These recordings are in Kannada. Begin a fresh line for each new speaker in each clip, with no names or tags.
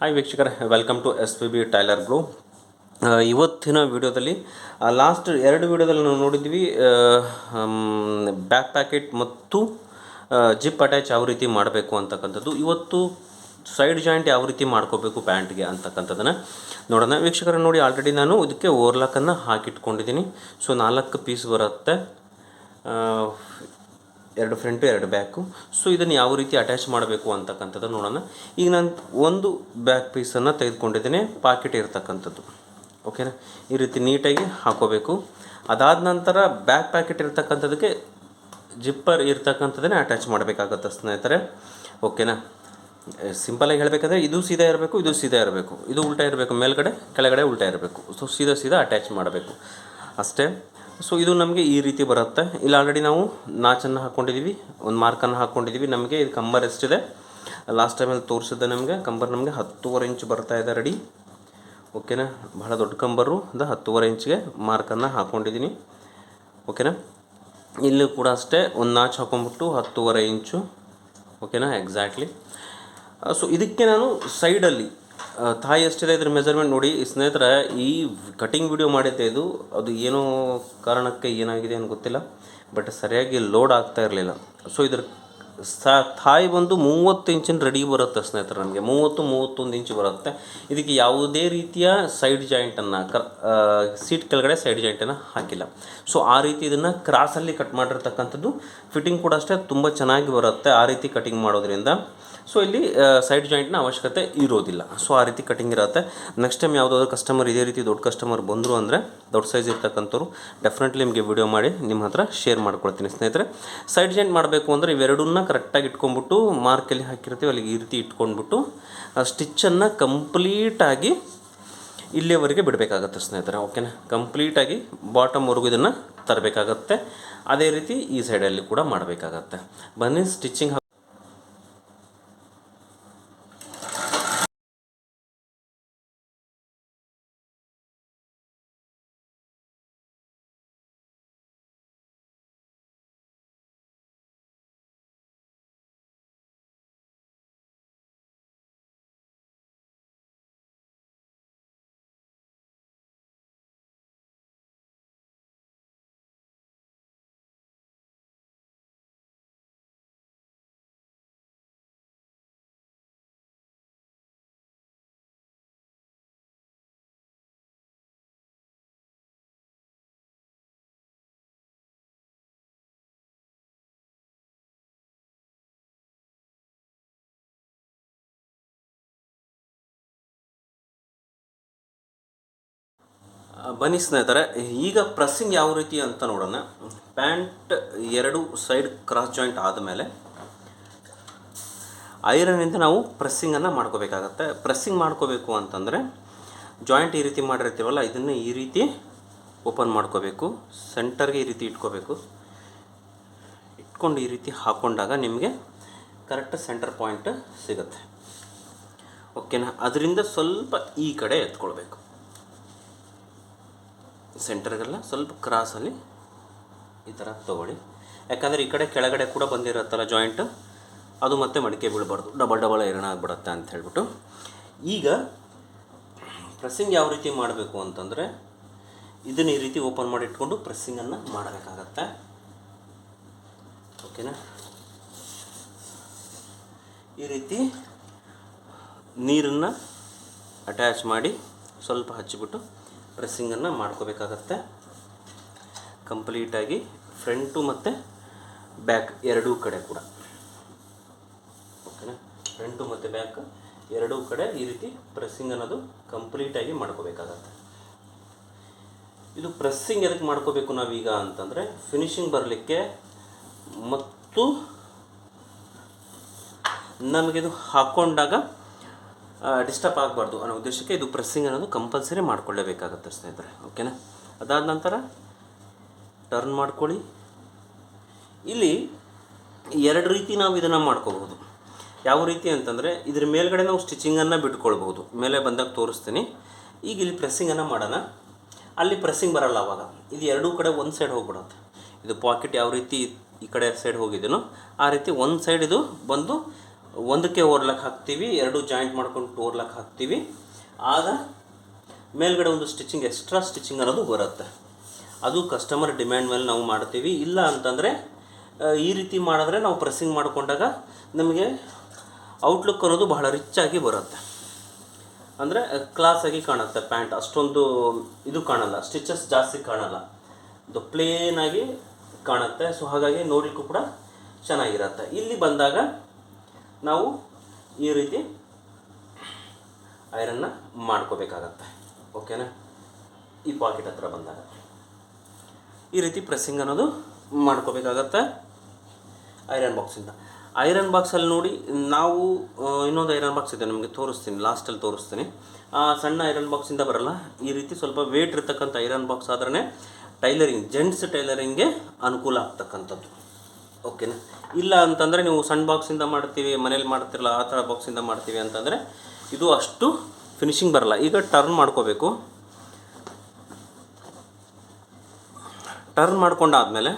ಹಾಯ್ ವೀಕ್ಷಕರೇ welcome to S P B tailor blue ಇವತ್ತಿನ ವಿಡಿಯೋದಲ್ಲಿ ಲಾಸ್ಟ್ ಎರಡು ವಿಡಿಯೋದಲ್ಲಿ ನಾವು ನೋಡಿದ್ವಿ ಬ್ಯಾಕ್ ಪ್ಯಾಕೆಟ್ ಮತ್ತು ಜಿಪ್ ಅಟ್ಯಾಚ್ ಯಾವ ರೀತಿ ಮಾಡಬೇಕು ಅಂತಕ್ಕಂಥದ್ದು. ಇವತ್ತು ಸೈಡ್ ಜಾಯಿಂಟ್ ಯಾವ ರೀತಿ ಮಾಡ್ಕೋಬೇಕು ಪ್ಯಾಂಟ್ಗೆ ಅಂತಕ್ಕಂಥದ್ದನ್ನು ನೋಡೋಣ. ವೀಕ್ಷಕರ, ನೋಡಿ ಆಲ್ರೆಡಿ ನಾನು ಇದಕ್ಕೆ ಓರ್ಲಾಕನ್ನು ಹಾಕಿಟ್ಕೊಂಡಿದ್ದೀನಿ. ಸೊ ನಾಲ್ಕು ಪೀಸ್ ಬರುತ್ತೆ. ಎರಡು ಫ್ರಂಟು ಎರಡು ಬ್ಯಾಕು ಸೊ ಇದನ್ನು ಯಾವ ರೀತಿ ಅಟ್ಯಾಚ್ ಮಾಡಬೇಕು ಅಂತಕ್ಕಂಥದ್ದು ನೋಡೋಣ. ಈಗ ನಾನು ಒಂದು ಬ್ಯಾಕ್ ಪೀಸನ್ನು ತೆಗೆದುಕೊಂಡಿದ್ದೇನೆ ಪಾಕೆಟ್ ಇರತಕ್ಕಂಥದ್ದು. ಓಕೆನಾ ಈ ರೀತಿ ನೀಟಾಗಿ ಹಾಕೋಬೇಕು. ಅದಾದ ನಂತರ ಬ್ಯಾಕ್ ಪ್ಯಾಕೆಟ್ ಇರ್ತಕ್ಕಂಥದ್ದಕ್ಕೆ ಜಿಪ್ಪರ್ ಇರ್ತಕ್ಕಂಥದ್ದನ್ನೇ ಅಟ್ಯಾಚ್ ಮಾಡಬೇಕಾಗತ್ತೆ ಸ್ನೇಹಿತರೆ. ಓಕೆನಾ ಸಿಂಪಲಾಗಿ ಹೇಳಬೇಕಂದ್ರೆ ಇದು ಸೀದಾ ಇರಬೇಕು, ಇದು ಸೀದಾ ಇರಬೇಕು. ಇದು ಉಲ್ಟಾ ಇರಬೇಕು, ಮೇಲ್ಗಡೆ, ಕೆಳಗಡೆ ಉಲ್ಟಾ ಇರಬೇಕು. ಸೊ ಸೀದಾ ಸೀದಾ ಅಟ್ಯಾಚ್ ಮಾಡಬೇಕು. ಅಷ್ಟೇ. ಸೊ ಇದು ನಮಗೆ ಈ ರೀತಿ ಬರುತ್ತೆ. ಇಲ್ಲಿ ಆಲ್ರೆಡಿ ನಾವು ನಾಚನ್ನು ಹಾಕ್ಕೊಂಡಿದ್ದೀವಿ ಒಂದು ಮಾರ್ಕನ್ನು ಹಾಕ್ಕೊಂಡಿದ್ದೀವಿ ನಮಗೆ ಇದು ಕಂಬರ್ ಎಷ್ಟಿದೆ ಲಾಸ್ಟ್ ಟೈಮಲ್ಲಿ ತೋರಿಸಿದ್ದೆ ನಮಗೆ ಕಂಬರ್ ನಮಗೆ ಹತ್ತುವರೆ ಇಂಚ್ ಬರ್ತಾ ಇದೆ ರೆಡಿ ಓಕೆನಾ ಬಹಳ ದೊಡ್ಡ ಕಂಬರು. ಅದು ಹತ್ತುವರೆ ಇಂಚ್ಗೆ ಮಾರ್ಕನ್ನು ಹಾಕ್ಕೊಂಡಿದ್ದೀನಿ ಓಕೆನಾ ಇಲ್ಲೂ ಕೂಡ ಅಷ್ಟೇ ಒಂದು ನಾಚ್ ಹಾಕೊಂಡ್ಬಿಟ್ಟು ಹತ್ತುವರೆ ಇಂಚು ಓಕೆನಾ ಎಕ್ಸಾಕ್ಟ್ಲಿ ಸೊ ಇದಕ್ಕೆ ನಾನು ಸೈಡಲ್ಲಿ ತಾಯಿ ಎಷ್ಟಿದೆ ಇದ್ರ ಮೆಜರ್ಮೆಂಟ್ ನೋಡಿ. ಸ್ನೇಹಿತರೆ, ಈ ಕಟಿಂಗ್ ವಿಡಿಯೋ ಮಾಡಿದ್ದೆ ಇದು. ಅದು ಏನೋ ಕಾರಣಕ್ಕೆ ಏನಾಗಿದೆ ಅಂತ ಗೊತ್ತಿಲ್ಲ. ಬಟ್ ಸರಿಯಾಗಿ ಲೋಡ್ ಆಗ್ತಾ ಇರಲಿಲ್ಲ. ಸೊ ಇದ್ರ ಸಾ, ತಾಯಿ ಬಂದು ಮೂವತ್ತು ಇಂಚಿನ ರೆಡಿ ಬರುತ್ತೆ ಸ್ನೇಹಿತರೆ ನಮಗೆ. ಮೂವತ್ತು, ಮೂವತ್ತೊಂದು ಇಂಚು ಬರುತ್ತೆ. ಇದಕ್ಕೆ ಯಾವುದೇ ರೀತಿಯ ಸೈಡ್ ಜಾಯಿಂಟನ್ನು ಕರ್ ಸೀಟ್ ಕೆಳಗಡೆ ಸೈಡ್ ಜಾಯಿಂಟನ್ನು ಹಾಕಿಲ್ಲ. ಸೊ ಆ ರೀತಿ ಇದನ್ನು ಕ್ರಾಸಲ್ಲಿ ಕಟ್ ಮಾಡಿರ್ತಕ್ಕಂಥದ್ದು ಫಿಟ್ಟಿಂಗ್ ಕೂಡ ಅಷ್ಟೇ ತುಂಬ ಚೆನ್ನಾಗಿ ಬರುತ್ತೆ ಆ ರೀತಿ ಕಟಿಂಗ್ ಮಾಡೋದ್ರಿಂದ. ಸೊ ಇಲ್ಲಿ ಸೈಡ್ ಜಾಯಿಂಟ್ನ ಅವಶ್ಯಕತೆ ಇರೋದಿಲ್ಲ. ಸೊ ಆ ರೀತಿ ಕಟಿಂಗ್ ಇರುತ್ತೆ. ನೆಕ್ಸ್ಟ್ ಟೈಮ್ ಯಾವುದಾದ್ರು ಕಸ್ಟಮರ್ ಇದೇ ರೀತಿ ದೊಡ್ಡ ಕಸ್ಟಮರ್ ಬಂದರು ಅಂದರೆ, ದೊಡ್ಡ ಸೈಜ್ ಇರ್ತಕ್ಕಂಥವ್ರು ಡೆಫಿನೆಟ್ಲಿ ನಿಮಗೆ ವಿಡಿಯೋ ಮಾಡಿ, ನಿಮ್ಮ ಹತ್ರ ಶೇರ್ ಮಾಡ್ಕೊಳ್ತೀನಿ ಸ್ನೇಹಿತರೆ. ಸೈಡ್ ಜಾಯಿಂಟ್ ಮಾಡಬೇಕು ಅಂದರೆ, ಇವೆರಡನ್ನ ಕರೆಕ್ಟಾಗಿ ಇಟ್ಕೊಂಡ್ಬಿಟ್ಟು ಮಾರ್ಕಲ್ಲಿ ಹಾಕಿರ್ತೀವಿ, ಅಲ್ಲಿಗೆ ಈ ರೀತಿ ಇಟ್ಕೊಂಡ್ಬಿಟ್ಟು ಸ್ಟಿಚ್ಚನ್ನು ಕಂಪ್ಲೀಟಾಗಿ ಇಲ್ಲಿಯವರೆಗೆ ಬಿಡಬೇಕಾಗತ್ತೆ ಸ್ನೇಹಿತರೆ ಓಕೆನಾ ಕಂಪ್ಲೀಟಾಗಿ ಬಾಟಮ್ವರೆಗೂ ಇದನ್ನು ತರಬೇಕಾಗತ್ತೆ. ಅದೇ ರೀತಿ ಈ ಸೈಡಲ್ಲಿ ಕೂಡ ಮಾಡಬೇಕಾಗತ್ತೆ. ಬನ್ನಿ ಸ್ಟಿಚಿಂಗ್ ಬನ್ನಿ ಸ್ನೇಹಿತರೆ, ಈಗ ಪ್ರೆಸ್ಸಿಂಗ್ ಯಾವ ರೀತಿ ಅಂತ ನೋಡೋಣ. ಪ್ಯಾಂಟ್ ಎರಡು ಸೈಡ್ ಕ್ರಾಸ್ ಜಾಯಿಂಟ್ ಆದಮೇಲೆ ಐರನ್ನಿಂದ ನಾವು ಪ್ರೆಸ್ಸಿಂಗನ್ನು ಮಾಡ್ಕೋಬೇಕಾಗತ್ತೆ. ಪ್ರೆಸ್ಸಿಂಗ್ ಮಾಡ್ಕೋಬೇಕು ಅಂತಂದರೆ ಜಾಯಿಂಟ್ ಈ ರೀತಿ ಮಾಡಿರ್ತೀವಲ್ಲ, ಇದನ್ನು ಈ ರೀತಿ ಓಪನ್ ಮಾಡ್ಕೋಬೇಕು. ಸೆಂಟರ್ಗೆ ಈ ರೀತಿ ಇಟ್ಕೋಬೇಕು. ಇಟ್ಕೊಂಡು ಈ ರೀತಿ ಹಾಕ್ಕೊಂಡಾಗ ನಿಮಗೆ ಕರೆಕ್ಟ್ ಸೆಂಟರ್ ಪಾಯಿಂಟ್ ಸಿಗುತ್ತೆ. ಓಕೆನಾ ಅದರಿಂದ ಸ್ವಲ್ಪ ಈ ಕಡೆ ಎತ್ಕೊಳ್ಬೇಕು. ಸೆಂಟರ್ಗೆಲ್ಲ ಸ್ವಲ್ಪ ಕ್ರಾಸಲ್ಲಿ ಈ ಥರ ತೊಗೊಳ್ಳಿ. ಯಾಕಂದರೆ ಈ ಕಡೆ ಕೆಳಗಡೆ ಕೂಡ ಬಂದಿರುತ್ತಲ್ಲ ಜಾಯಿಂಟ್ ಅದು ಮತ್ತೆ ಮಡಿಕೆ ಬೀಳಬಾರ್ದು. ಡಬಲ್ ಡಬಲ್ ಐರನ್ ಆಗಿಬಿಡುತ್ತೆ ಅಂತ ಹೇಳ್ಬಿಟ್ಟು. ಈಗ ಪ್ರೆಸ್ಸಿಂಗ್ ಯಾವ ರೀತಿ ಮಾಡಬೇಕು ಅಂತಂದರೆ ಇದನ್ನು ಈ ರೀತಿ ಓಪನ್ ಮಾಡಿ ಇಟ್ಕೊಂಡು ಪ್ರೆಸ್ಸಿಂಗನ್ನು ಮಾಡಬೇಕಾಗತ್ತೆ. ಓಕೆನಾ ಈ ರೀತಿ ನೀರನ್ನು ಅಟ್ಯಾಚ್ ಮಾಡಿ ಸ್ವಲ್ಪ ಹಚ್ಚಿಬಿಟ್ಟು ಪ್ರೆಸ್ಸಿಂಗನ್ನು ಮಾಡ್ಕೋಬೇಕಾಗತ್ತೆ. ಕಂಪ್ಲೀಟಾಗಿ ಫ್ರಂಟು ಮತ್ತು ಬ್ಯಾಕ್ ಎರಡೂ ಕಡೆ ಕೂಡ. ಓಕೆನಾ? ಫ್ರಂಟು ಮತ್ತು ಬ್ಯಾಕ್ ಎರಡೂ ಕಡೆ ಈ ರೀತಿ ಪ್ರೆಸ್ಸಿಂಗ್ ಅನ್ನೋದು ಕಂಪ್ಲೀಟಾಗಿ ಮಾಡ್ಕೋಬೇಕಾಗತ್ತೆ. ಇದು ಪ್ರೆಸ್ಸಿಂಗ್ ಎದಕ್ಕೆ ಮಾಡ್ಕೋಬೇಕು ನಾವೀಗ ಅಂತಂದರೆ ಫಿನಿಶಿಂಗ್ ಬರಲಿಕ್ಕೆ ಮತ್ತು ನಮಗಿದು ಹಾಕ್ಕೊಂಡಾಗ ಡಿಸ್ಟರ್ಬ್ ಆಗಬಾರ್ದು ಅನ್ನೋ ಉದ್ದೇಶಕ್ಕೆ ಇದು ಪ್ರೆಸ್ಸಿಂಗ್ ಅನ್ನೋದು ಕಂಪಲ್ಸರಿ ಮಾಡಿಕೊಳ್ಳೇಬೇಕಾಗುತ್ತೆ ಸ್ನೇಹಿತರೆ ಓಕೆನಾ ಅದಾದ ನಂತರ ಟರ್ನ್ ಮಾಡ್ಕೊಳ್ಳಿ. ಇಲ್ಲಿ ಎರಡು ರೀತಿ ನಾವು ಇದನ್ನು ಮಾಡ್ಕೋಬಹುದು. ಯಾವ ರೀತಿ ಅಂತಂದರೆ ಇದ್ರ ಮೇಲ್ಗಡೆ ನಾವು ಸ್ಟಿಚಿಂಗನ್ನು ಬಿಟ್ಕೊಳ್ಬಹುದು. ಮೇಲೆ ಬಂದಾಗ ತೋರಿಸ್ತೀನಿ. ಈಗ ಇಲ್ಲಿ ಪ್ರೆಸ್ಸಿಂಗನ್ನು ಮಾಡೋಣ. ಅಲ್ಲಿ ಪ್ರೆಸ್ಸಿಂಗ್ ಬರಲ್ಲ ಅವಾಗ. ಇದು ಎರಡೂ ಕಡೆ ಒಂದು ಸೈಡ್ ಹೋಗ್ಬಿಡುತ್ತೆ. ಇದು ಪಾಕೆಟ್ ಯಾವ ರೀತಿ ಈ ಕಡೆ ಸೈಡ್ ಹೋಗಿದ್ದೇನೋ ಆ ರೀತಿ ಒಂದು ಸೈಡ್ ಇದು ಬಂದು ಒಂದಕ್ಕೆ ಓರ್ಲಕ್ಕೆ ಹಾಕ್ತೀವಿ, ಎರಡು ಜಾಯಿಂಟ್ ಮಾಡ್ಕೊಂಡು ಓರ್ಲಕ್ಕೆ ಹಾಕ್ತೀವಿ. ಆಗ ಮೇಲ್ಗಡೆ ಒಂದು ಸ್ಟಿಚಿಂಗ್ ಎಕ್ಸ್ಟ್ರಾ ಸ್ಟಿಚಿಂಗ್ ಅನ್ನೋದು ಬರುತ್ತೆ. ಅದು ಕಸ್ಟಮರ್ ಡಿಮ್ಯಾಂಡ್ ಮೇಲೆ ನಾವು ಮಾಡ್ತೀವಿ. ಇಲ್ಲ ಅಂತಂದರೆ ಈ ರೀತಿ ಮಾಡಿದ್ರೆ ನಾವು ಪ್ರೆಸ್ಸಿಂಗ್ ಮಾಡಿಕೊಂಡಾಗ ನಮಗೆ ಔಟ್ಲುಕ್ ಅನ್ನೋದು ಬಹಳ ರಿಚ್ ಆಗಿ ಬರುತ್ತೆ. ಅಂದರೆ ಕ್ಲಾಸಾಗಿ ಕಾಣುತ್ತೆ ಪ್ಯಾಂಟ್ ಅಷ್ಟೊಂದು ಇದು ಕಾಣಲ್ಲ ಸ್ಟಿಚಸ್ ಜಾಸ್ತಿ ಕಾಣಲ್ಲ. ಇದು ಪ್ಲೇನಾಗಿ ಕಾಣುತ್ತೆ. ಸೊ ಹಾಗಾಗಿ ನೋಡಲಿಕ್ಕೂ ಕೂಡ ಚೆನ್ನಾಗಿರುತ್ತೆ. ಇಲ್ಲಿ ಬಂದಾಗ ನಾವು ಈ ರೀತಿ ಐರನ್ನ ಮಾಡ್ಕೋಬೇಕಾಗತ್ತೆ. ಓಕೆನಾ ಈ ಪಾಕೆಟ್ ಹತ್ರ ಬಂದಾಗ. ಈ ರೀತಿ ಪ್ರೆಸ್ಸಿಂಗ್ ಅನ್ನೋದು ಮಾಡ್ಕೋಬೇಕಾಗತ್ತೆ ಐರನ್ ಬಾಕ್ಸಿಂದ ಐರನ್ ಬಾಕ್ಸಲ್ಲಿ ನೋಡಿ, ನಾವು ಇನ್ನೊಂದು ಐರನ್ ಬಾಕ್ಸ್ ಇದೆ ನಿಮಗೆ ತೋರಿಸ್ತೀನಿ ಲಾಸ್ಟಲ್ಲಿ ತೋರಿಸ್ತೀನಿ. ಆ, ಸಣ್ಣ ಐರನ್ ಬಾಕ್ಸಿಂದ ಬರಲ್ಲ. ಈ ರೀತಿ ಸ್ವಲ್ಪ ವೇಟ್ ಇರ್ತಕ್ಕಂಥ ಐರನ್ ಬಾಕ್ಸ್ ಆದ್ರೆ ಟೈಲರಿಂಗ್ ಜೆಂಟ್ಸ್ ಟೈಲರಿಂಗ್ಗೆ ಅನುಕೂಲ ಆಗ್ತಕ್ಕಂಥದ್ದು. ಓಕೆನಾ? ಇಲ್ಲ ಅಂತಂದರೆ ನೀವು ಸಣ್ಣ ಬಾಕ್ಸಿಂದ ಮಾಡ್ತೀವಿ, ಮನೇಲಿ ಮಾಡ್ತಿರಲ್ಲ, ಆ ಥರ ಬಾಕ್ಸಿಂದ ಮಾಡ್ತೀವಿ ಅಂತಂದರೆ ಇದು ಅಷ್ಟು ಫಿನಿಶಿಂಗ್ ಬರಲ್ಲ. ಈಗ ಟರ್ನ್ ಮಾಡ್ಕೋಬೇಕು. ಟರ್ನ್ ಮಾಡ್ಕೊಂಡಾದಮೇಲೆ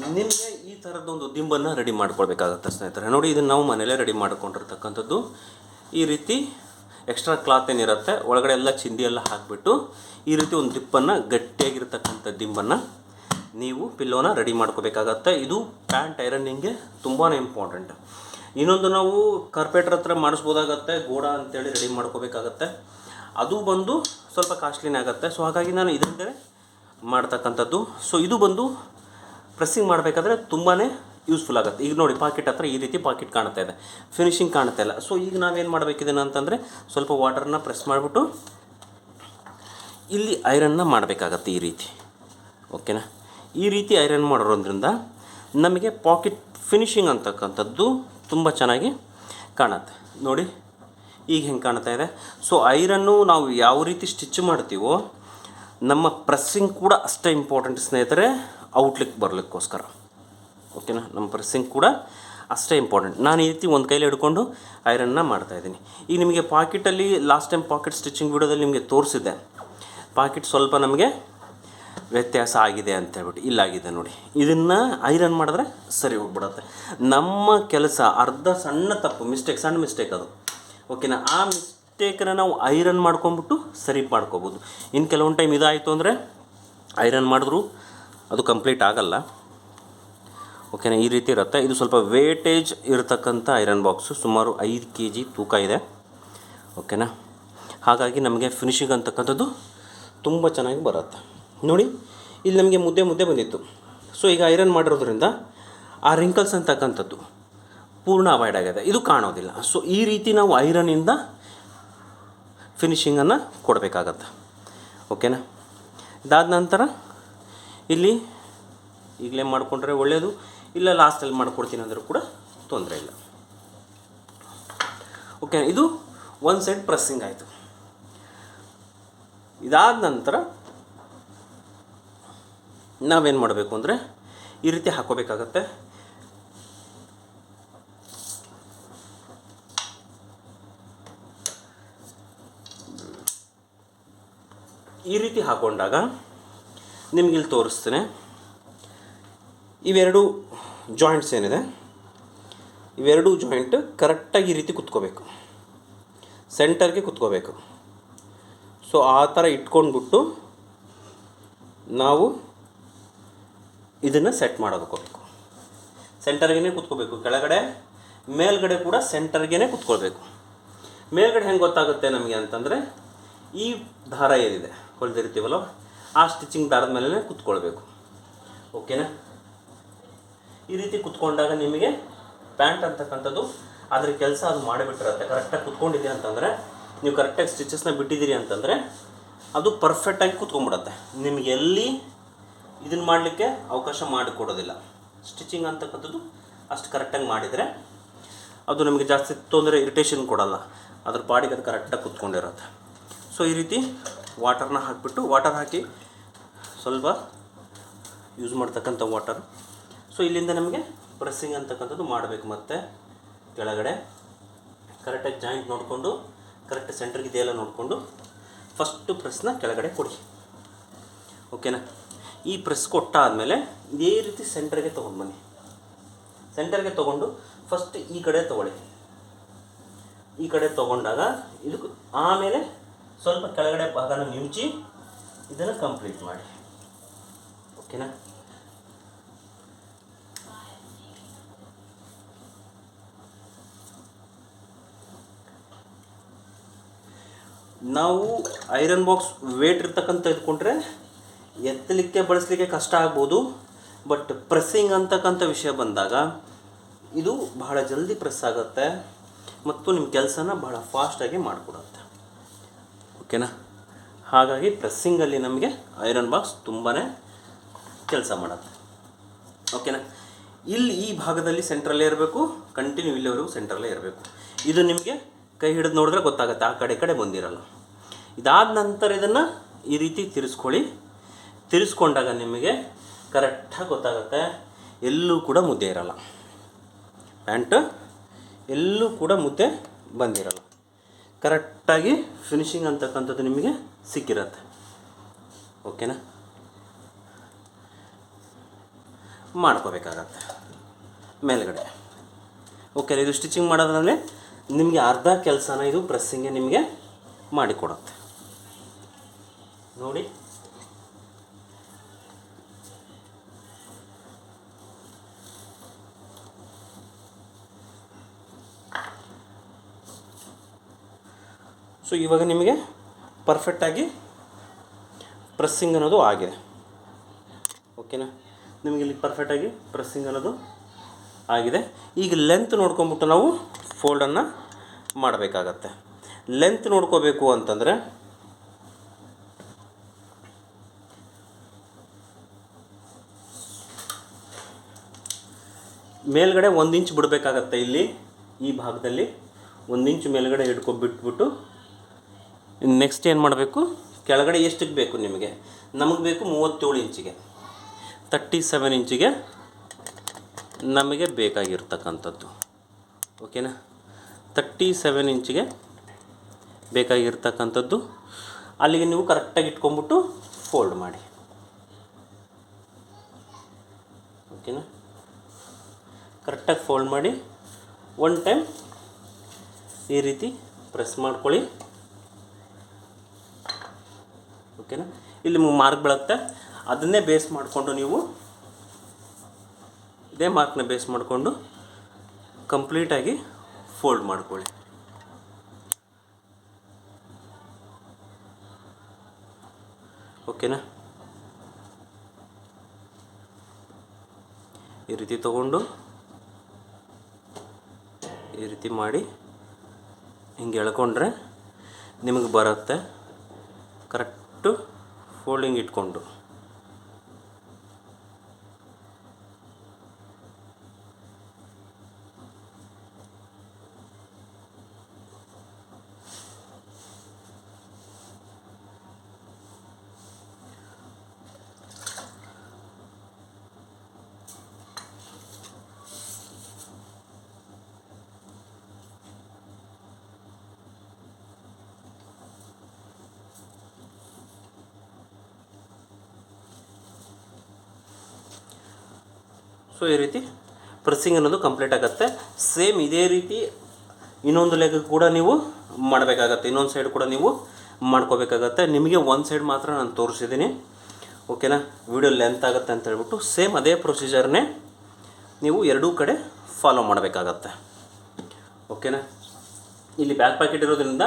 ನಿಮಗೆ ಈ ಥರದ್ದೊಂದು ದಿಂಬನ್ನು ರೆಡಿ ಮಾಡ್ಕೊಳ್ಬೇಕಾಗತ್ತೆ ಸ್ನೇಹಿತರೆ. ನೋಡಿ, ಇದನ್ನು ನಾವು ಮನೇಲೇ ರೆಡಿ ಮಾಡ್ಕೊಂಡಿರ್ತಕ್ಕಂಥದ್ದು. ಈ ರೀತಿ ಎಕ್ಸ್ಟ್ರಾ ಕ್ಲಾತ್ ಏನಿರುತ್ತೆ, ಒಳಗಡೆ ಎಲ್ಲ ಚಿಂದಿ ಎಲ್ಲ ಹಾಕಿಬಿಟ್ಟು ಈ ರೀತಿ ಒಂದು ದಿಪ್ಪನ್ನು ಗಟ್ಟಿಯಾಗಿರ್ತಕ್ಕಂಥ ದಿಂಬನ್ನು ನೀವು ಪಿಲ್ಲೋನ ರೆಡಿ ಮಾಡ್ಕೋಬೇಕಾಗತ್ತೆ. ಇದು ಪ್ಯಾಂಟ್ ಐರನ್ನಿಂಗ್ಗೆ ತುಂಬಾ ಇಂಪಾರ್ಟೆಂಟ್ ಇನ್ನೊಂದು ನಾವು ಕಾರ್ಪೆಟ್ರ್ ಹತ್ರ ಮಾಡಿಸ್ಬೋದಾಗತ್ತೆ, ಗೋಡ ಅಂತೇಳಿ ರೆಡಿ ಮಾಡ್ಕೋಬೇಕಾಗತ್ತೆ. ಅದು ಬಂದು ಸ್ವಲ್ಪ ಕಾಸ್ಟ್ಲಿನೇ ಆಗುತ್ತೆ. ಸೊ ಹಾಗಾಗಿ ನಾನು ಇದರಿಂದಲೇ ಮಾಡ್ತಕ್ಕಂಥದ್ದು. ಸೊ ಇದು ಬಂದು ಪ್ರೆಸ್ಸಿಂಗ್ ಮಾಡಬೇಕಾದ್ರೆ ತುಂಬಾ ಯೂಸ್ಫುಲ್ ಆಗುತ್ತೆ. ಈಗ ನೋಡಿ ಪಾಕೆಟ್ ಹತ್ರ ಈ ರೀತಿ ಪಾಕೆಟ್ ಕಾಣ್ತಾ ಇದೆ. ಫಿನಿಶಿಂಗ್ ಕಾಣ್ತಾ ಇಲ್ಲ. ಸೊ ಈಗ ನಾವೇನು ಮಾಡಬೇಕಿದ್ದೇನೆ ಅಂತಂದರೆ ಸ್ವಲ್ಪ ವಾಟರ್ನ ಪ್ರೆಸ್ ಮಾಡಿಬಿಟ್ಟು ಇಲ್ಲಿ ಐರನ್ನ ಮಾಡಬೇಕಾಗತ್ತೆ ಈ ರೀತಿ. ಓಕೆನಾ ಈ ರೀತಿ ಐರನ್ ಮಾಡಿರೋದ್ರಿಂದ ನಮಗೆ ಪಾಕೆಟ್ ಫಿನಿಶಿಂಗ್ ಅಂತಕ್ಕಂಥದ್ದು ತುಂಬ ಚೆನ್ನಾಗಿ ಕಾಣುತ್ತೆ. ನೋಡಿ, ಈಗ ಹೆಂಗೆ ಕಾಣ್ತಾ ಇದೆ. ಸೊ, ಐರನ್ನು ನಾವು ಯಾವ ರೀತಿ ಸ್ಟಿಚ್ ಮಾಡ್ತೀವೋ, ನಮ್ಮ ಪ್ರೆಸ್ಸಿಂಗ್ ಕೂಡ ಅಷ್ಟೇ ಇಂಪಾರ್ಟೆಂಟ್ ಸ್ನೇಹಿತರೆ, ಔಟ್ಲಿಕ್ ಬರಲಿಕ್ಕೋಸ್ಕರ. ಓಕೆನಾ? ನಮ್ಮ ಪ್ರೆಸ್ಸಿಂಗ್ ಕೂಡ ಅಷ್ಟೇ ಇಂಪಾರ್ಟೆಂಟ್. ನಾನು ಈ ರೀತಿ ಒಂದು ಕೈಲಿ ಹಿಡ್ಕೊಂಡು ಐರನ್ನ ಮಾಡ್ತಾಯಿದ್ದೀನಿ ಈಗ ನಿಮಗೆ ಪಾಕೆಟಲ್ಲಿ ಲಾಸ್ಟ್ ಟೈಮ್ ಪಾಕೆಟ್ ಸ್ಟಿಚಿಂಗ್ ವಿಡಿಯೋದಲ್ಲಿ ನಿಮಗೆ ತೋರಿಸಿದ್ದೆ. ಪಾಕೆಟ್ ಸ್ವಲ್ಪ ನಮಗೆ ವ್ಯತ್ಯಾಸ ಆಗಿದೆ ಅಂತ ಹೇಳ್ಬಿಟ್ಟು ಇಲ್ಲಾಗಿದೆ ನೋಡಿ. ಇದನ್ನು ಐರನ್ ಮಾಡಿದ್ರೆ ಸರಿ ಹೋಗ್ಬಿಡತ್ತೆ. ನಮ್ಮ ಕೆಲಸ ಅರ್ಧ ಸಣ್ಣ ತಪ್ಪು ಮಿಸ್ಟೇಕ್ ಸಣ್ಣ ಮಿಸ್ಟೇಕ್ ಅದು. ಓಕೆನಾ ಆ ಮಿಸ್ಟೇಕನ್ನ ನಾವು ಐರನ್ ಮಾಡ್ಕೊಂಬಿಟ್ಟು ಸರಿ ಮಾಡ್ಕೋಬೋದು. ಇನ್ನು ಕೆಲವೊಂದು ಟೈಮ್ ಇದಾಯಿತು ಅಂದರೆ ಐರನ್ ಮಾಡಿದ್ರು ಅದು ಕಂಪ್ಲೀಟ್ ಆಗಲ್ಲ. ಓಕೆನಾ ಈ ರೀತಿ ಇರುತ್ತೆ. ಇದು ಸ್ವಲ್ಪ ವೇಟೇಜ್ ಇರತಕ್ಕಂಥ ಐರನ್ ಬಾಕ್ಸು ಸುಮಾರು ಐದು ಕೆ ಜಿ ತೂಕ ಇದೆ. ಓಕೆನಾ ಹಾಗಾಗಿ ನಮಗೆ ಫಿನಿಶಿಂಗ್ ಅಂತಕ್ಕಂಥದ್ದು ತುಂಬ ಚೆನ್ನಾಗಿ ಬರುತ್ತೆ. ನೋಡಿ, ಇಲ್ಲಿ ನಮಗೆ ಮುದ್ದೆ ಮುದ್ದೆ ಬಂದಿತ್ತು. ಸೊ ಈಗ ಐರನ್ ಮಾಡಿರೋದ್ರಿಂದ ಆ ರಿಂಕಲ್ಸ್ ಅಂತಕ್ಕಂಥದ್ದು ಪೂರ್ಣ ಅವಾಯ್ಡ್ ಆಗಿದೆ. ಇದು ಕಾಣೋದಿಲ್ಲ. ಸೊ ಈ ರೀತಿ ನಾವು ಐರನಿಂದ ಫಿನಿಷಿಂಗನ್ನು ಕೊಡಬೇಕಾಗತ್ತೆ. ಓಕೆನಾ ಇದಾದ ನಂತರ ಇಲ್ಲಿ ಈಗಲೇ ಮಾಡಿಕೊಂಡ್ರೆ ಒಳ್ಳೆಯದು ಇಲ್ಲ ಲಾಸ್ಟಲ್ಲಿ ಮಾಡಿಕೊಡ್ತೀನಿ ಅಂದರೂ ಕೂಡ ತೊಂದರೆ ಇಲ್ಲ. ಓಕೆ ಇದು ಒಂದು ಸೈಡ್ ಪ್ರೆಸ್ಸಿಂಗ್ ಆಯಿತು. ಇದಾದ ನಂತರ ನಾವೇನು ಮಾಡಬೇಕು ಅಂದರೆ ಈ ರೀತಿ ಹಾಕೋಬೇಕಾಗತ್ತೆ. ಈ ರೀತಿ ಹಾಕೊಂಡಾಗ ನಿಮಗಿಲ್ಲಿ ತೋರಿಸ್ತೇನೆ. ಇವೆರಡು ಜಾಯಿಂಟ್ಸ್ ಏನಿದೆ? ಇವೆರಡು ಜಾಯಿಂಟ್ ಕರೆಕ್ಟಾಗಿ ಈ ರೀತಿ ಕುತ್ಕೋಬೇಕು. ಸೆಂಟರ್ಗೆ ಕುತ್ಕೋಬೇಕು. ಸೊ ಆ ಥರ ಇಟ್ಕೊಂಡ್ಬಿಟ್ಟು ನಾವು ಇದನ್ನು ಸೆಟ್ ಮಾಡೋದಕ್ಕೋಬೇಕು ಸೆಂಟರ್ಗೇ ಕುತ್ಕೋಬೇಕು. ಕೆಳಗಡೆ, ಮೇಲ್ಗಡೆ ಕೂಡ ಸೆಂಟರ್ಗೇ ಕೂತ್ಕೊಳ್ಬೇಕು. ಮೇಲ್ಗಡೆ ಹೆಂಗೆ ಗೊತ್ತಾಗುತ್ತೆ ನಮಗೆ ಅಂತಂದರೆ, ಈ ದಾರ ಏನಿದೆ ಹೊಲ್ದಿರ್ತೀವಲ್ಲ ಆ ಸ್ಟಿಚಿಂಗ್ ದಾರದ ಮೇಲೆ ಕೂತ್ಕೊಳ್ಬೇಕು. ಓಕೆನಾ ಈ ರೀತಿ ಕುತ್ಕೊಂಡಾಗ ನಿಮಗೆ ಪ್ಯಾಂಟ್ ಅಂತಕ್ಕಂಥದ್ದು ಅದ್ರ ಕೆಲಸ ಅದು ಮಾಡಿಬಿಟ್ಟಿರುತ್ತೆ. ಕರೆಕ್ಟಾಗಿ ಕೂತ್ಕೊಂಡಿದ್ದೀನಿ ಅಂತಂದರೆ, ನೀವು ಕರೆಕ್ಟಾಗಿ ಸ್ಟಿಚಸ್ನ ಬಿಟ್ಟಿದ್ದೀರಿ ಅಂತಂದರೆ, ಅದು ಪರ್ಫೆಕ್ಟಾಗಿ ಕೂತ್ಕೊಂಡ್ಬಿಡತ್ತೆ. ನಿಮಗೆ ಎಲ್ಲಿ ಇದನ್ನು ಮಾಡಲಿಕ್ಕೆ ಅವಕಾಶ ಮಾಡಿಕೊಡೋದಿಲ್ಲ. ಸ್ಟಿಚಿಂಗ್ ಅಂತಕ್ಕಂಥದ್ದು ಅಷ್ಟು ಕರೆಕ್ಟಾಗಿ ಮಾಡಿದರೆ ಅದು ನಮಗೆ ಜಾಸ್ತಿ ತೊಂದರೆ ಇರಿಟೇಷನ್ ಕೊಡಲ್ಲ. ಅದ್ರ ಪಾಡಿಗೆ ಅದು ಕರೆಕ್ಟಾಗಿ ಕುತ್ಕೊಂಡಿರುತ್ತೆ. ಸೊ ಈ ರೀತಿ ವಾಟರ್ನ ಹಾಕಿಬಿಟ್ಟು ವಾಟರ್ ಹಾಕಿ ಸ್ವಲ್ಪ ಯೂಸ್ ಮಾಡ್ತಕ್ಕಂಥ ವಾಟರ್ ಸೊ ಇಲ್ಲಿಂದ ನಮಗೆ ಪ್ರೆಸ್ಸಿಂಗ್ ಅಂತಕ್ಕಂಥದ್ದು ಮಾಡಬೇಕು ಮತ್ತೆ. ಕೆಳಗಡೆ ಕರೆಕ್ಟಾಗಿ ಜಾಯಿಂಟ್ ನೋಡಿಕೊಂಡು ಕರೆಕ್ಟ್ ಸೆಂಟ್ರಿಗೆ ಇದೆಯಲ್ಲ ನೋಡಿಕೊಂಡು ಫಸ್ಟು ಪ್ರೆಸ್ನ ಕೆಳಗಡೆ ಕೊಡಿ. ಓಕೆನಾ ಈ ಪ್ರೆಸ್ ಕೊಟ್ಟಾದಮೇಲೆ ಇದೇ ರೀತಿ ಸೆಂಟರ್ಗೆ ತೊಗೊಂಡು ಬನ್ನಿ. ಸೆಂಟರ್ಗೆ ತೊಗೊಂಡು ಫಸ್ಟ್ ಈ ಕಡೆ ತಗೊಳ್ಳಿ. ಈ ಕಡೆ ತಗೊಂಡಾಗ ಇದಕ್ಕೆ ಆಮೇಲೆ ಸ್ವಲ್ಪ ಕೆಳಗಡೆ ಭಾಗನ ಮಿಂಚಿ ಇದನ್ನು ಕಂಪ್ಲೀಟ್ ಮಾಡಿ. ಓಕೆನಾ ನಾವು ಐರನ್ ಬಾಕ್ಸ್ ವೇಟ್ ಇರ್ತಕ್ಕಂಥ ಇಟ್ಕೊಂಡ್ರೆ ಎತ್ತಲಿಕ್ಕೆ, ಬಳಸಲಿಕ್ಕೆ ಕಷ್ಟ ಆಗ್ಬೋದು. ಬಟ್ ಪ್ರೆಸ್ಸಿಂಗ್ ಅಂತಕ್ಕಂಥ ವಿಷಯ ಬಂದಾಗ ಇದು ಬಹಳ ಜಲ್ದಿ ಪ್ರೆಸ್ ಆಗುತ್ತೆ ಮತ್ತು ನಿಮ್ಮ ಕೆಲಸನ ಬಹಳ ಫಾಸ್ಟಾಗಿ ಮಾಡಿಕೊಡುತ್ತೆ. ಓಕೆನಾ ಹಾಗಾಗಿ ಪ್ರೆಸ್ಸಿಂಗಲ್ಲಿ ನಮಗೆ ಐರನ್ ಬಾಕ್ಸ್ ತುಂಬಾ ಕೆಲಸ ಮಾಡುತ್ತೆ. ಓಕೆನಾ ಇಲ್ಲಿ ಈ ಭಾಗದಲ್ಲಿ ಸೆಂಟ್ರಲ್ಲೇ ಇರಬೇಕು. ಕಂಟಿನ್ಯೂ ಇಲ್ಲಿವರೆಗೂ ಸೆಂಟ್ರಲ್ಲೇ ಇರಬೇಕು. ಇದು ನಿಮಗೆ ಕೈ ಹಿಡಿದು ನೋಡಿದ್ರೆ ಗೊತ್ತಾಗುತ್ತೆ. ಆ ಕಡೆ ಕಡೆ ಬಂದಿರಲ್ಲ. ಇದಾದ ನಂತರ ಇದನ್ನು ಈ ರೀತಿ ತಿರ್ಸ್ಕೊಳ್ಳಿ. ತಿರ್ಸ್ಕೊಂಡಾಗ ನಿಮಗೆ ಕರೆಕ್ಟಾಗಿ ಗೊತ್ತಾಗುತ್ತೆ. ಎಲ್ಲೂ ಕೂಡ ಮುದ್ದೆ ಇರೋಲ್ಲ. ಪ್ಯಾಂಟ್ ಎಲ್ಲೂ ಕೂಡ ಮುದ್ದೆ ಬಂದಿರಲ್ಲ. ಕರೆಕ್ಟಾಗಿ ಫಿನಿಷಿಂಗ್ ಅಂತಕ್ಕಂಥದ್ದು ನಿಮಗೆ ಸಿಕ್ಕಿರತ್ತೆ. ಓಕೆನಾ ಮಾಡ್ಕೋಬೇಕಾಗತ್ತೆ. ಮೇಲ್ಗಡೆ. ಓಕೆ ಇದು ಸ್ಟಿಚಿಂಗ್ ಮಾಡೋದ್ರಲ್ಲಿ ನಿಮಗೆ ಅರ್ಧ ಕೆಲಸನ ಇದು ಪ್ರೆಸ್ಸಿಂಗೆ ನಿಮಗೆ ಮಾಡಿಕೊಡುತ್ತೆ. ನೋಡಿ. ಸೊ ಇವಾಗ ನಿಮಗೆ ಪರ್ಫೆಕ್ಟಾಗಿ ಪ್ರೆಸ್ಸಿಂಗ್ ಅನ್ನೋದು ಆಗಿದೆ. ಓಕೆನಾ ನಿಮಗೆ ಇಲ್ಲಿ ಪರ್ಫೆಕ್ಟಾಗಿ ಪ್ರೆಸ್ಸಿಂಗ್ ಅನ್ನೋದು ಆಗಿದೆ. ಈಗ ಲೆಂತ್ ನೋಡ್ಕೊಂಬಿಟ್ಟು ನಾವು ಫೋಲ್ಡನ್ನು ಮಾಡಬೇಕಾಗತ್ತೆ. ಲೆಂತ್ ನೋಡ್ಕೋಬೇಕು ಅಂತಂದರೆ ಮೇಲ್ಗಡೆ ಒಂದು ಇಂಚ್ ಬಿಡಬೇಕಾಗತ್ತೆ ಇಲ್ಲಿ, ಈ ಭಾಗದಲ್ಲಿ. ಒಂದು ಇಂಚ್ ಮೇಲ್ಗಡೆ ಹಿಡ್ಕೊಬಿಟ್ಬಿಟ್ಟು ನೆಕ್ಸ್ಟ್ ಏನು ಮಾಡಬೇಕು? ಕೆಳಗಡೆ ಎಷ್ಟಕ್ಕೆ ಬೇಕು ನಿಮಗೆ? ನಮಗೆ ಬೇಕು ಮೂವತ್ತೇಳು ಇಂಚಿಗೆ. ತರ್ಟಿ ಸೆವೆನ್ ಇಂಚಿಗೆ ನಮಗೆ ಬೇಕಾಗಿರ್ತಕ್ಕಂಥದ್ದು. ಓಕೆನಾ? ತರ್ಟಿ ಸೆವೆನ್ ಇಂಚಿಗೆ ಬೇಕಾಗಿರ್ತಕ್ಕಂಥದ್ದು. ಅಲ್ಲಿಗೆ ನೀವು ಕರೆಕ್ಟಾಗಿ ಇಟ್ಕೊಂಬಿಟ್ಟು ಫೋಲ್ಡ್ ಮಾಡಿ. ಓಕೆನಾ? ಕರೆಕ್ಟಾಗಿ ಫೋಲ್ಡ್ ಮಾಡಿ. ಒನ್ ಟೈಮ್ ಈ ರೀತಿ ಪ್ರೆಸ್ ಮಾಡ್ಕೊಳ್ಳಿ. ಓಕೆನಾ? ಇಲ್ಲಿ ಮಾರ್ಕ್ ಬೀಳುತ್ತೆ. ಅದನ್ನೇ ಬೇಸ್ ಮಾಡಿಕೊಂಡು ನೀವು ಇದೇ ಮಾರ್ಕ್ನ ಬೇಸ್ ಮಾಡಿಕೊಂಡು ಕಂಪ್ಲೀಟಾಗಿ ಫೋಲ್ಡ್ ಮಾಡ್ಕೊಳ್ಳಿ. ಓಕೆನಾ? ಈ ರೀತಿ ತಗೊಂಡು ಈ ರೀತಿ ಮಾಡಿ ಹಿಂಗೆ ಎಳ್ಕೊಂಡ್ರೆ ನಿಮಗೆ ಬರುತ್ತೆ. ಕರೆಕ್ಟು ಫೋಲ್ಡಿಂಗ್ ಇಟ್ಕೊಂಡು. ಸೊ ಈ ರೀತಿ ಪ್ರೆಸ್ಸಿಂಗ್ ಅನ್ನೋದು ಕಂಪ್ಲೀಟ್ ಆಗುತ್ತೆ. ಸೇಮ್ ಇದೇ ರೀತಿ ಇನ್ನೊಂದು ಲೆಗ್ ಕೂಡ ನೀವು ಮಾಡಬೇಕಾಗತ್ತೆ. ಇನ್ನೊಂದು ಸೈಡ್ ಕೂಡ ನೀವು ಮಾಡ್ಕೋಬೇಕಾಗತ್ತೆ. ನಿಮಗೆ ಒಂದು ಸೈಡ್ ಮಾತ್ರ ನಾನು ತೋರಿಸಿದ್ದೀನಿ ಓಕೆನಾ ವಿಡಿಯೋ ಲೆಂತ್ ಆಗುತ್ತೆ ಅಂತ ಹೇಳ್ಬಿಟ್ಟು ಸೇಮ್ ಅದೇ ಪ್ರೊಸೀಜರ್ನೇ ನೀವು ಎರಡೂ ಕಡೆ ಫಾಲೋ ಮಾಡಬೇಕಾಗತ್ತೆ. ಓಕೆನಾ ಇಲ್ಲಿ ಬ್ಯಾಕ್ ಪ್ಯಾಕೆಟ್ ಇರೋದ್ರಿಂದ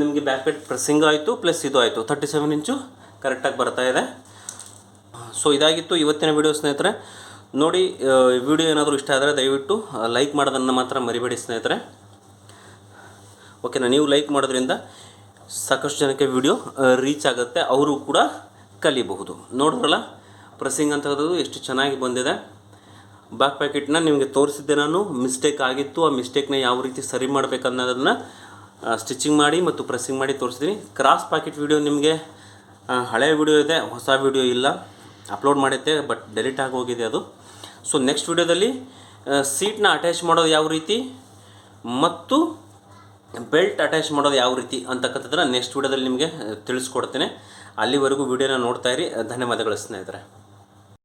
ನಿಮಗೆ ಬ್ಯಾಕ್ ಪ್ಯಾಕೆಟ್ ಪ್ರೆಸ್ಸಿಂಗ್ ಆಯಿತು ಪ್ಲಸ್ ಇದು ಆಯಿತು. ತರ್ಟಿ ಸೆವೆನ್ ಇಂಚು ಕರೆಕ್ಟಾಗಿ ಬರ್ತಾ ಇದೆ. ಸೊ ಇದಾಗಿತ್ತು ಇವತ್ತಿನ ವಿಡಿಯೋ ಸ್ನೇಹಿತರೆ. ನೋಡಿ ವಿಡಿಯೋ ಏನಾದರೂ ಇಷ್ಟ ಆದರೆ ದಯವಿಟ್ಟು ಲೈಕ್ ಮಾಡೋದನ್ನು ಮಾತ್ರ ಮರಿಬೇಡಿ ಸ್ನೇಹಿತರೆ. ಓಕೆನಾ ನೀವು ಲೈಕ್ ಮಾಡೋದ್ರಿಂದ ಸಾಕಷ್ಟು ಜನಕ್ಕೆ ವಿಡಿಯೋ ರೀಚ್ ಆಗುತ್ತೆ, ಅವರು ಕೂಡ ಕಲಿಬಹುದು. ನೋಡಿದ್ರಲ್ಲ ಪ್ರೆಸ್ಸಿಂಗ್ ಅಂತದ್ದು ಎಷ್ಟು ಚೆನ್ನಾಗಿ ಬಂದಿದೆ. ಬ್ಯಾಕ್ ಪ್ಯಾಕೆಟ್ನ ನಿಮಗೆ ತೋರಿಸಿದ್ದೆ ನಾನು ಮಿಸ್ಟೇಕ್ ಆಗಿತ್ತು, ಆ ಮಿಸ್ಟೇಕ್ನ ಯಾವ ರೀತಿ ಸರಿ ಮಾಡಬೇಕನ್ನೋದನ್ನು ಸ್ಟಿಚಿಂಗ್ ಮಾಡಿ ಮತ್ತು ಪ್ರೆಸ್ಸಿಂಗ್ ಮಾಡಿ ತೋರಿಸಿದ್ದೀನಿ ಕ್ರಾಸ್ ಪ್ಯಾಕೆಟ್ ವಿಡಿಯೋ ನಿಮಗೆ ಹಳೆ ವಿಡಿಯೋ ಇದೆ, ಹೊಸ ವಿಡಿಯೋ ಇಲ್ಲ. ಅಪ್ಲೋಡ್ ಮಾಡಿದ್ದೆ ಬಟ್ ಡೆಲಿಟ್ ಆಗಿ ಹೋಗಿದೆ ಅದು. ಸೊ ನೆಕ್ಸ್ಟ್ ವಿಡಿಯೋದಲ್ಲಿ ಸೀಟ್ನ ಅಟ್ಯಾಚ್ ಮಾಡೋದು ಯಾವ ರೀತಿ? ಮತ್ತು ಬೆಲ್ಟ್ ಅಟ್ಯಾಚ್ ಮಾಡೋದು ಯಾವ ರೀತಿ ಅಂತಕ್ಕಂಥದ್ದನ್ನು ನೆಕ್ಸ್ಟ್ ವಿಡಿಯೋದಲ್ಲಿ ನಿಮಗೆ ತಿಳಿಸ್ಕೊಡ್ತೇನೆ. ಅಲ್ಲಿವರೆಗೂ ವಿಡಿಯೋನ ನೋಡ್ತಾ ಇರಿ. ಧನ್ಯವಾದಗಳು ಸ್ನೇಹಿತರೆ.